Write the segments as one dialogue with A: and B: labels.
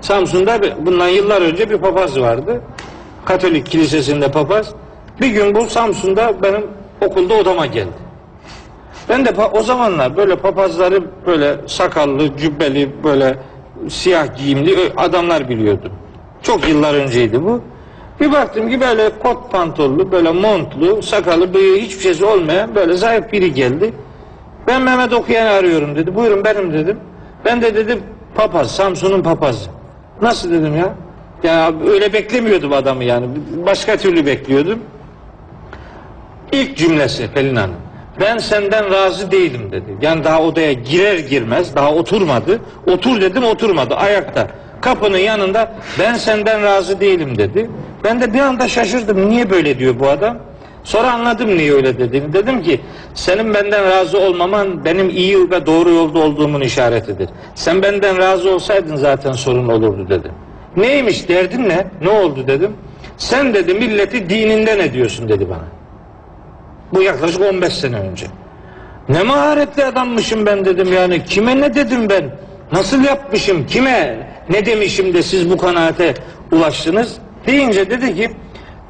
A: Samsun'da bir- bundan yıllar önce bir papaz vardı. Katolik kilisesinde papaz. Bir gün bu Samsun'da benim okulda odama geldi. Ben de o zamanlar böyle papazları böyle sakallı, cübbeli, böyle siyah giyimli adamlar biliyordum. Çok yıllar önceydi bu. Bir baktım ki böyle kot pantollu, böyle montlu, sakalı, bıyığı hiçbir şeysi olmayan böyle zayıf biri geldi. Ben Mehmet Okuyan'ı arıyorum dedi. Buyurun benim dedim. Ben de dedim papaz, Samsun'un papazı. Nasıl dedim ya? Ya öyle beklemiyordum adamı yani. Başka türlü bekliyordum. İlk cümlesi Pelin Hanım. Ben senden razı değilim dedi. Yani daha odaya girer girmez daha oturmadı. Otur dedim oturmadı ayakta. Kapının yanında ben senden razı değilim dedi. Ben de bir anda şaşırdım. Niye böyle diyor bu adam? Sonra anladım niye öyle dediğini. Dedim ki senin benden razı olmaman benim iyi ve doğru yolda olduğumun işaretidir. Sen benden razı olsaydın zaten sorun olurdu dedim. Neymiş derdin ne? Ne oldu dedim. Sen dedi milleti dininden ediyorsun dedi bana. Bu yaklaşık 15 sene önce. Ne maharetli adammışım ben dedim yani. Kime ne dedim ben? Nasıl yapmışım? Kime ne demişim de siz bu kanaate ulaştınız? Deyince dedi ki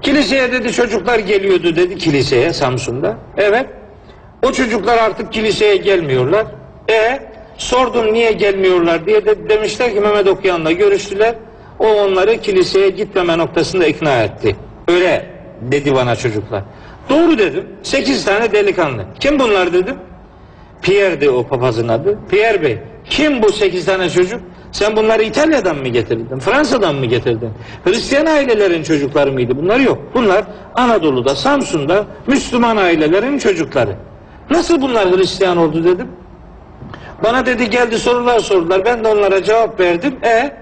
A: kiliseye dedi çocuklar geliyordu dedi kiliseye Samsun'da. Evet. O çocuklar artık kiliseye gelmiyorlar. E sordum niye gelmiyorlar diye de demişler ki Mehmet Okuyan'la görüştüler. O onları kiliseye gitmeme noktasında ikna etti. Öyle dedi bana çocuklar. Doğru dedim. Sekiz tane delikanlı. Kim bunlar dedim. Pierre'di o papazın adı. Pierre Bey. Kim bu sekiz tane çocuk? Sen bunları İtalya'dan mı getirdin? Fransa'dan mı getirdin? Hristiyan ailelerin çocukları mıydı? Bunlar yok. Bunlar Anadolu'da, Samsun'da Müslüman ailelerin çocukları. Nasıl bunlar Hristiyan oldu dedim. Bana dedi geldi sorular sordular. Ben de onlara cevap verdim. E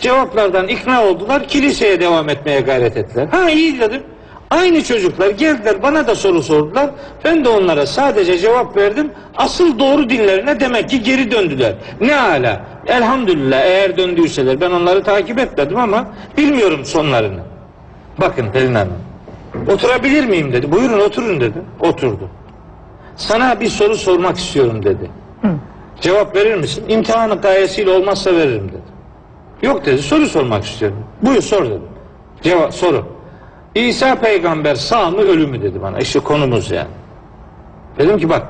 A: cevaplardan ikna oldular. Kiliseye devam etmeye gayret ettiler. Ha iyi dedim. Aynı çocuklar geldiler bana da soru sordular. Ben de onlara sadece cevap verdim. Asıl doğru dinlerine demek ki geri döndüler. Ne ala. Elhamdülillah eğer döndüyseler ben onları takip etmedim ama bilmiyorum sonlarını. Bakın Pelin Hanım. Oturabilir miyim dedi. Buyurun oturun dedi. Oturdu. Sana bir soru sormak istiyorum dedi. Cevap verir misin? İmtihanı gayesiyle olmazsa veririm dedi. Yok dedi soru sormak istiyorum. Buyur sor dedim. Cevap soru. İsa peygamber sağ mı ölü mü dedi bana. İşte konumuz yani. Dedim ki bak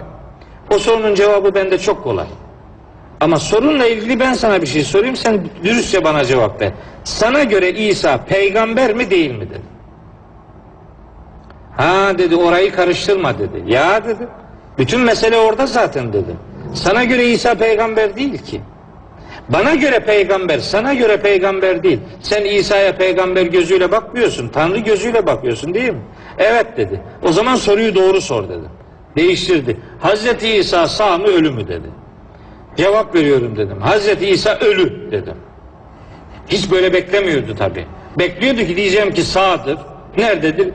A: o sorunun cevabı bende çok kolay. Ama sorunla ilgili ben sana bir şey sorayım sen dürüstçe bana cevap ver. Sana göre İsa peygamber mi değil mi dedi. Ha dedi orayı karıştırma dedi. Ya dedi. Bütün mesele orada zaten dedim. Sana göre İsa peygamber değil ki. Bana göre peygamber, sana göre peygamber değil. Sen İsa'ya peygamber gözüyle bakmıyorsun, Tanrı gözüyle bakıyorsun değil mi? Evet dedi. O zaman soruyu doğru sor dedi. Değiştirdi. Hazreti İsa sağ mı ölü mü dedi. Cevap veriyorum dedim. Hazreti İsa ölü dedim. Hiç böyle beklemiyordu tabi. Bekliyordu ki diyeceğim ki sağdır. Nerededir?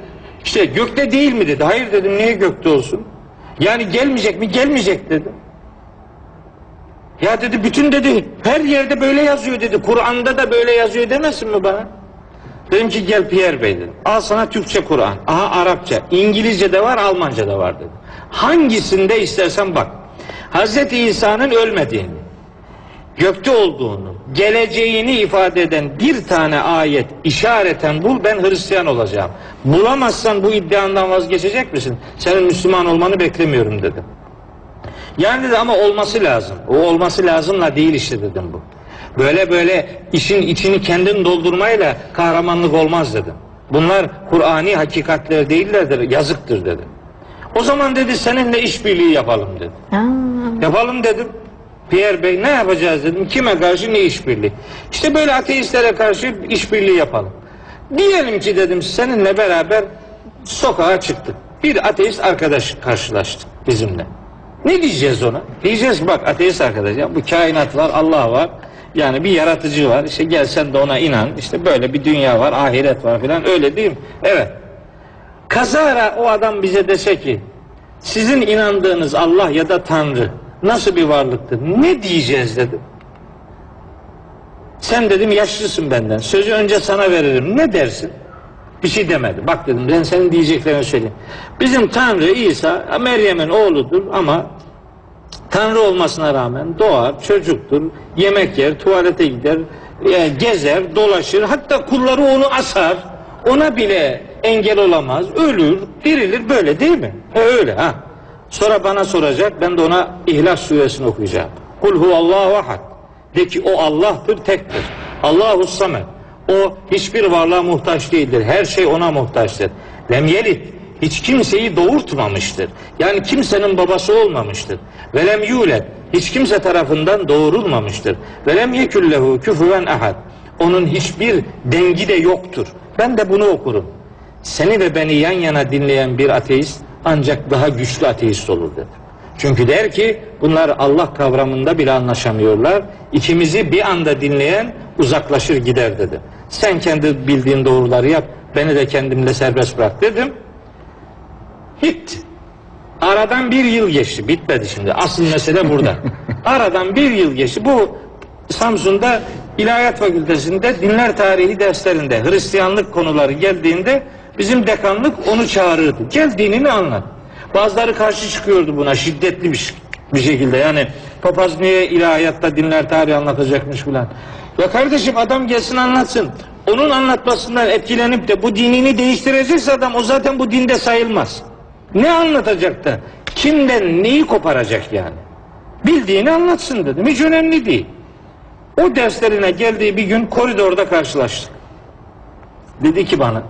A: İşte gökte değil mi dedi. Hayır dedim niye gökte olsun? Yani gelmeyecek mi? Gelmeyecek dedim. Ya dedi bütün dedi her yerde böyle yazıyor dedi. Kur'an'da da böyle yazıyor demesin mi bana? Dedim ki gel Pierre Bey dedim. Al sana Türkçe Kur'an. Aha Arapça. İngilizce de var Almanca da var dedim. Hangisinde istersen bak. Hazreti İsa'nın ölmediğini, gökte olduğunu, geleceğini ifade eden bir tane ayet işareten bul ben Hristiyan olacağım. Bulamazsan bu iddiandan vazgeçecek misin? Senin Müslüman olmanı beklemiyorum dedim. Yani dedi ama olması lazım. O olması lazımla değil işte dedim bu. Böyle böyle işin içini kendin doldurmayla kahramanlık olmaz dedim. Bunlar Kur'ani hakikatler değillerdir, yazıktır dedim. O zaman dedi seninle işbirliği yapalım dedi. Yapalım dedim. Pierre Bey ne yapacağız dedim. Kime karşı ne işbirliği? İşte böyle ateistlere karşı işbirliği yapalım. Diyelim ki dedim seninle beraber sokağa çıktık. Bir ateist arkadaş karşılaştı bizimle. Ne diyeceğiz ona? Diyeceğiz bak ateist arkadaş ya bu kainat var Allah var. Yani bir yaratıcı var. İşte gel sen de ona inan. İşte böyle bir dünya var, ahiret var filan. Öyle değil mi? Evet. Kazara o adam bize dese ki sizin inandığınız Allah ya da Tanrı nasıl bir varlıktır? Ne diyeceğiz dedim. Sen dedim yaşlısın benden. Sözü önce sana veririm. Ne dersin? Bir şey demedi. Bak dedim ben senin diyeceklerini söyleyeyim. Bizim Tanrı İsa Meryem'in oğludur ama Tanrı olmasına rağmen doğar, çocuktur, yemek yer, tuvalete gider, e, gezer, dolaşır, hatta kulları onu asar. Ona bile engel olamaz. Ölür, dirilir böyle değil mi? E, öyle ha. Sonra bana soracak, ben de ona İhlas suresini okuyacağım. Kul huvallahu ahad. De ki o Allah'tır, tektir. Allahu samed. O hiçbir varlığa muhtaç değildir. Her şey ona muhtaçtır. Lem yelit. Hiç kimseyi doğurtmamıştır. Yani kimsenin babası olmamıştır. Velem yulet. Hiç kimse tarafından doğurulmamıştır. Velem yeküllehu küfüven ahad. Onun hiçbir dengi de yoktur. Ben de bunu okurum. Seni ve beni yan yana dinleyen bir ateist ancak daha güçlü ateist olur dedi. Çünkü der ki bunlar Allah kavramında bile anlaşamıyorlar. İkimizi bir anda dinleyen uzaklaşır gider dedi. Sen kendi bildiğin doğruları yap, beni de kendimle serbest bırak dedim. Gitti. Aradan bir yıl geçti. Bitmedi şimdi. Asıl mesele burada. Aradan bir yıl geçti. Bu Samsun'da İlahiyat Fakültesi'nde dinler tarihi derslerinde Hristiyanlık konuları geldiğinde bizim dekanlık onu çağırırdı. Gel dinini anlat. Bazıları karşı çıkıyordu buna şiddetli bir, bir şekilde. Yani papaz niye ilahiyatta dinler tarihi anlatacakmış filan. Ya kardeşim adam gelsin anlatsın. Onun anlatmasından etkilenip de bu dinini değiştirecekse adam o zaten bu dinde sayılmaz. Ne anlatacak da kimden neyi koparacak yani? Bildiğini anlatsın dedim. Hiç önemli değil. O derslerine geldiği bir gün koridorda karşılaştık. Dedi ki bana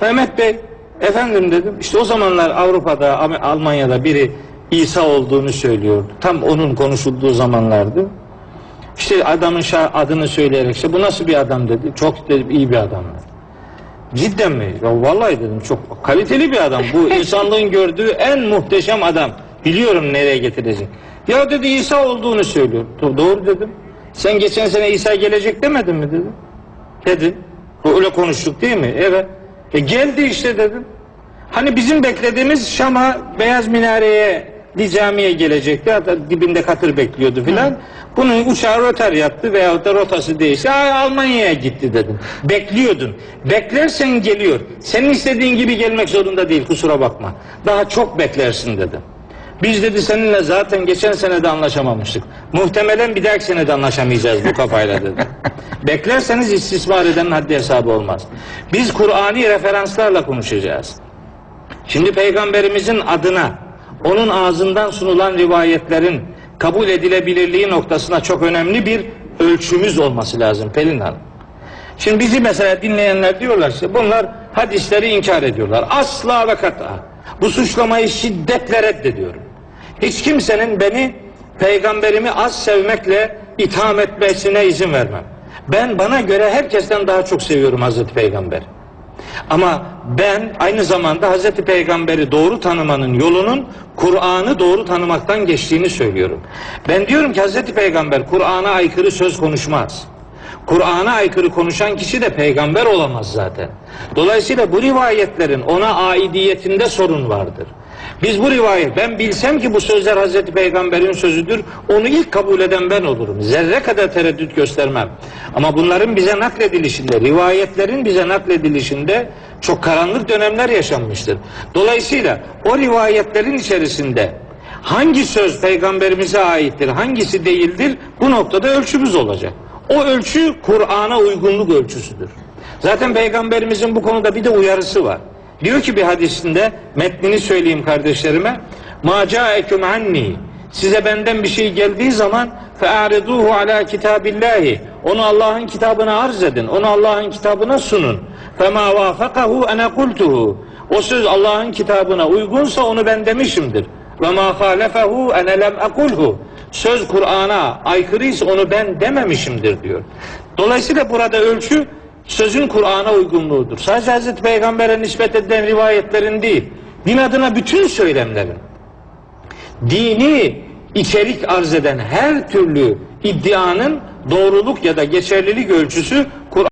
A: Mehmet Bey efendim dedim işte o zamanlar Avrupa'da Almanya'da biri İsa olduğunu söylüyordu. Tam onun konuşulduğu zamanlardı. İşte adamın adını söyleyerek işte bu nasıl bir adam dedi. Çok dedim, iyi bir adam dedi. Cidden mi? Ya vallahi dedim çok kaliteli bir adam. Bu insanlığın gördüğü en muhteşem adam. Biliyorum nereye getirecek. Ya dedi İsa olduğunu söylüyor. Do- Doğru dedim. Sen geçen sene İsa gelecek demedin mi dedim. Dedim. Öyle konuştuk değil mi? Evet. E geldi işte dedim. Hani bizim beklediğimiz Şam'a beyaz minareye bir camiye gelecekti. Hatta dibinde katır bekliyordu filan. Bunun uçağı rötar yaptı veyahut da rotası değişti. Aa, Almanya'ya gitti dedim. Bekliyordun. Beklersen geliyor. Senin istediğin gibi gelmek zorunda değil kusura bakma. Daha çok beklersin dedim. Biz dedi seninle zaten geçen sene de anlaşamamıştık. Muhtemelen bir dahaki sene de anlaşamayacağız bu kafayla dedi. Beklerseniz istismar edenin haddi hesabı olmaz. Biz Kur'ani referanslarla konuşacağız. Şimdi peygamberimizin adına onun ağzından sunulan rivayetlerin kabul edilebilirliği noktasına çok önemli bir ölçümüz olması lazım Pelin Hanım. Şimdi bizi mesela dinleyenler diyorlar ki bunlar hadisleri inkar ediyorlar. Asla ve kat'a. Bu suçlamayı şiddetle reddediyorum. Hiç kimsenin beni peygamberimi az sevmekle itham etmesine izin vermem. Ben bana göre herkesten daha çok seviyorum Hazreti Peygamber. Ama ben aynı zamanda Hazreti Peygamber'i doğru tanımanın yolunun Kur'an'ı doğru tanımaktan geçtiğini söylüyorum. Ben diyorum ki Hazreti Peygamber Kur'an'a aykırı söz konuşmaz. Kur'an'a aykırı konuşan kişi de peygamber olamaz zaten. Dolayısıyla bu rivayetlerin ona aidiyetinde sorun vardır. Biz bu rivayet, ben bilsem ki bu sözler Hazreti Peygamber'in sözüdür, onu ilk kabul eden ben olurum. Zerre kadar tereddüt göstermem. Ama bunların bize nakledilişinde, rivayetlerin bize nakledilişinde çok karanlık dönemler yaşanmıştır. Dolayısıyla o rivayetlerin içerisinde hangi söz peygamberimize aittir, hangisi değildir, bu noktada ölçümüz olacak. O ölçü Kur'an'a uygunluk ölçüsüdür. Zaten peygamberimizin bu konuda bir de uyarısı var. Diyor ki bir hadisinde metnini söyleyeyim kardeşlerime. Ma caekum anni. Size benden bir şey geldiği zaman fe'ariduhu ala kitabillahi. Onu Allah'ın kitabına arz edin. Onu Allah'ın kitabına sunun. Fema vafakahu ene kultuhu. O söz Allah'ın kitabına uygunsa onu ben demişimdir. Ve ma halefehu ene lem ekulhu. Söz Kur'an'a aykırıysa onu ben dememişimdir diyor. Dolayısıyla burada ölçü sözün Kur'an'a uygunluğudur. Sadece Hazreti Peygamber'e nispet edilen rivayetlerin değil, din adına bütün söylemlerin, dini içerik arz eden her türlü iddianın doğruluk ya da geçerlilik ölçüsü Kur'an